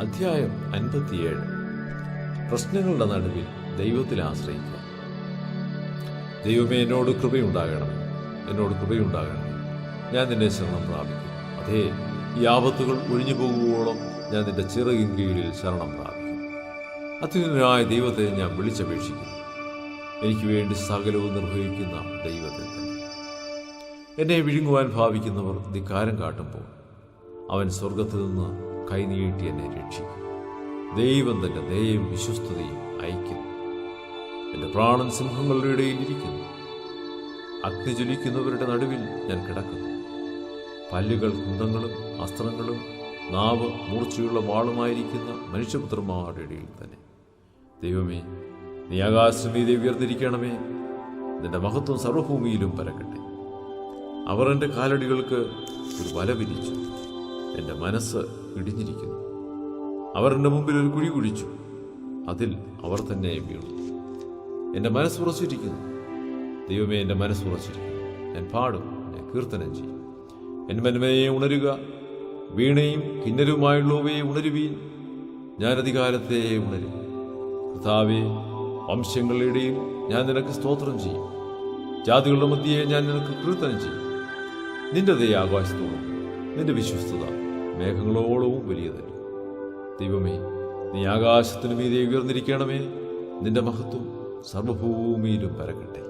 അധ്യായം അൻപത്തിയേഴ്. പ്രശ്നങ്ങളുടെ നടുവിൽ ദൈവത്തിൽ ആശ്രയിക്കുക. ദൈവമേ എന്നോട് കൃപയുണ്ടാകണം. എന്നോട് കൃപയുണ്ടാകണം. ഞാൻ നിന്നെ ശരണം പ്രാപിക്കും. അതേ ഈ ആപത്തുകൾ ഒഴിഞ്ഞു പോകുവോളം ഞാൻ നിന്റെ ചിറകിൻ കീഴിൽ ശരണം പ്രാപിക്കും. അത്യുന്നതനായ ദൈവത്തെ ഞാൻ വിളിച്ചപേക്ഷിക്കുന്നു. എനിക്ക് വേണ്ടി സകലവും നിർവഹിക്കുന്ന ദൈവത്തെ തന്നെ. എന്നെ വിഴുങ്ങുവാൻ ഭാവിക്കുന്നവർ ധിക്കാരം കാട്ടുമ്പോൾ അവൻ സ്വർഗത്തിൽ നിന്ന് കൈനീട്ടി എന്നെ രക്ഷിക്കും. ദൈവം തന്റെ ദയയും വിശ്വസ്തതയും അയക്കുന്നു എന്റെ പ്രാണൻ സിംഹങ്ങളുടെ ഇടയിൽ ഇരിക്കുന്നു. അഗ്നി ജ്വലിക്കുന്നവരുടെ നടുവിൽ ഞാൻ കിടക്കുന്നു. പല്ലുകൾ കുന്തങ്ങളും അസ്ത്രങ്ങളും നാവ് മൂർച്ചയുള്ള വാളുമായിരിക്കുന്ന മനുഷ്യപുത്രന്മാരുടെ ഇടയിൽ തന്നെ. ദൈവമേ നീ ആകാശമീതി ഉയർന്നിരിക്കണമേ. നിന്റെ മഹത്വം സർവഭൂമിയിലും പരക്കട്ടെ. അവർ എന്റെ കാലടികൾക്ക് ഒരു വല വിരിച്ചു. എന്റെ മനസ്സ് ഇടിഞ്ഞിരിക്കുന്നു. എന്റെ മുമ്പിൽ ഒരു കുഴി കുഴിച്ചു. അതിൽ അവർ തന്നെ വീണു. എന്റെ മനസ്സ് ഉറച്ചിരിക്കുന്നു. ദൈവമേ എന്റെ മനസ്സ് ഉറച്ചിരിക്കുന്നു. ഞാൻ പാടും ഞാൻ കീർത്തനം ചെയ്യും. എന്റെ മന്മയെ ഉണരുക. വീണയും കിന്നരുമായുള്ളവയെ ഉണരുവീൻ. ഞാൻ അധികാരത്തെ ഉണരും. കർത്താവെ വംശങ്ങളുടെ ഇടയിൽ ഞാൻ നിനക്ക് സ്തോത്രം ചെയ്യും. ജാതികളുടെ മധ്യയെ ഞാൻ നിനക്ക് കീർത്തനം ചെയ്യും. നിന്റെ ദയ ആകാശത്തോളം നിന്റെ വിശ്വസ്തത. മേഘങ്ങളോളവും വലിയതല്ല. ദൈവമേ നീ ആകാശത്തിനു മീതെ ഉയർന്നിരിക്കണമേ. നിന്റെ മഹത്വം സർവഭൂമിയിലും പരക്കട്ടെ.